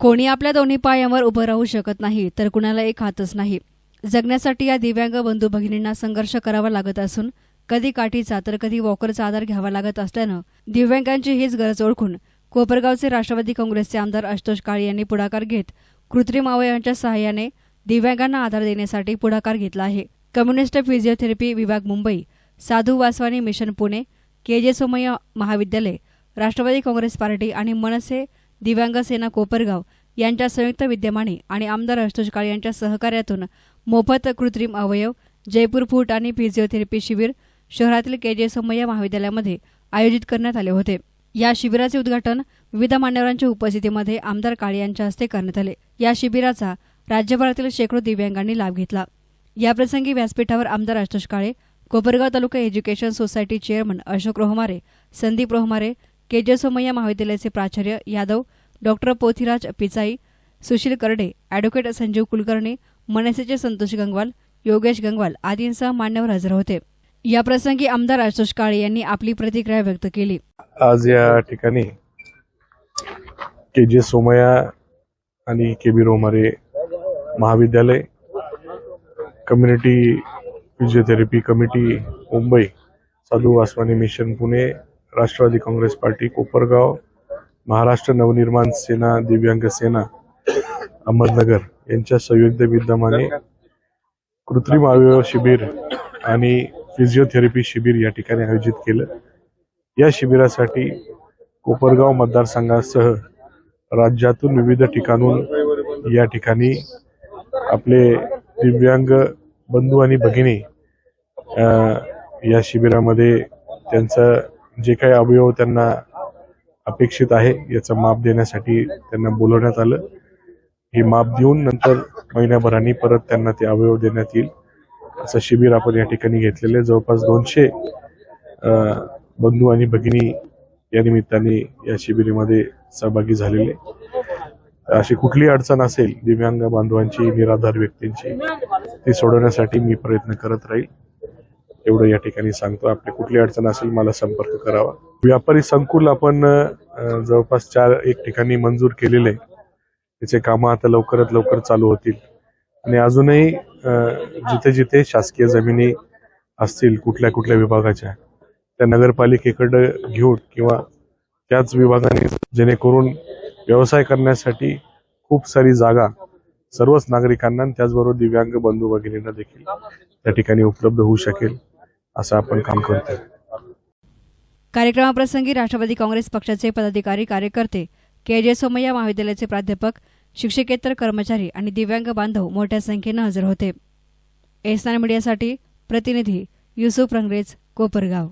कोणी आपल्या दोन्ही पायांवर उभं राहू शकत नाही तर कुणाला एक हातच नाही. जगण्यासाठी या दिव्यांग बंधू भगिनींना संघर्ष करावा लागत असून कधी काठीचा तर कधी वॉकरचा आधार घ्यावा लागत असल्यानं दिव्यांगांची हीच गरज ओळखून कोपरगावचे राष्ट्रवादी काँग्रेसचे आमदार आशुतोष काळे यांनी पुढाकार घेत कृत्रिम अवयवांच्या सहाय्याने दिव्यांगांना आधार देण्यासाठी पुढाकार घेतला आहे. कम्युनिस्ट फिजिओथेरपी विभाग मुंबई साधू वासवानी मिशन पुणे के जे सोमय्या महाविद्यालय राष्ट्रवादी काँग्रेस पार्टी आणि मनसे दिव्यांग सेना कोपरगाव यांच्या संयुक्त विद्यमाने आणि आमदार आशुतोष काळे यांच्या सहकार्यातून मोफत कृत्रिम अवयव जयपूर फूट आणि फिजिओथेरपी शिबिर शहरातील के जे सोमय्या महाविद्यालयामध्ये आयोजित करण्यात आले होते. या शिबिराचे उद्घाटन विविध मान्यवरांच्या उपस्थितीमध्ये आमदार काळे यांच्या हस्ते करण्यात आले. या शिबिराचा राज्यभरातील शेकडो दिव्यांगांनी लाभ घेतला. याप्रसंगी व्यासपीठावर आमदार Ashutosh Kale Kopargaon Taluka education society chairman Ashok Rohamare Sandeep Rohamare K J Somaiya महाविद्यालयाचे प्राचार्य यादव डॉक्टर पोथीराज पिचाई सुशील करडे अॅडव्होकेट संजीव कुलकर्णी मनसेचे संतोष गंगवाल योगेश गंगवाल आदींसह मान्यवर हजर होते. याप्रसंगी आमदार आशुतोष काळे यांनी आपली प्रतिक्रिया व्यक्त केली. आज या ठिकाणी के जे सोमया आणि के बी रोमारे महाविद्यालय community physiotherapy committee Mumbai Sadhu Vaswani mission Pune Rashtrawadi Congress party Kopargaon Maharashtra Navnirman Sena Divyang Sena Ahmednagar यांच्या संयुक्त विद्यमाने कृत्रिम अवयव शिबिर आणि फिजिओथेरपी शिबिर या ठिकाणी आयोजित केलं. या शिबिरासाठी कोपरगाव मतदारसंघासह राज्यातून विविध ठिकाणून या ठिकाणी आपले दिव्यांग बंधू आणि भगिनी या शिबिरामध्ये त्यांचं जे काही अवयव त्यांना अपेक्षित आहे याचं माप देण्यासाठी त्यांना बोलवण्यात आलं. हे माप देऊन नंतर महिन्याभराने परत त्यांना ते अवयव देण्यात येईल. असं शिबिर आपण या ठिकाणी घेतलेले जवळपास दोनशे बंधू आणि भगिनी या निमित्ताने या शिबिरामध्ये सहभागी झालेले. अशी कुठली अडचण असेल दिव्यांग बांधवांची निराधार व्यक्तींची ती सोडवण्यासाठी मी प्रयत्न करत राहील. एवढं या ठिकाणी सांगतो. आपली कुठली अडचण असेल मला संपर्क करावा. व्यापारी संकुल आपण जवळपास चार एक ठिकाणी मंजूर केलेले त्याचे कामं आता लवकरात लवकर चालू होतील. आणि अजूनही जिथे जिथे शासकीय जमिनी असतील कुठल्या कुठल्या विभागाच्या त्या नगरपालिकेकडे घेऊन किंवा त्याच विभागाने जेणेकरून व्यवसाय करण्यासाठी खूप सारी जागा सर्वच नागरिकांना आणि त्याचबरोबर दिव्यांग बंधू भगिनींना देखील त्या ठिकाणी उपलब्ध होऊ शकेल. असं आपण काम करतोय. कार्यक्रमाप्रसंगी राष्ट्रवादी काँग्रेस पक्षाचे पदाधिकारी कार्यकर्ते के जे सोमय्या महाविद्यालयाचे प्राध्यापक शिक्षकेतर कर्मचारी आणि दिव्यांग बांधव मोठ्या संख्येनं हजर होते. एसनान मीडियासाठी प्रतिनिधी युसुफ रंगरेज कोपरगाव.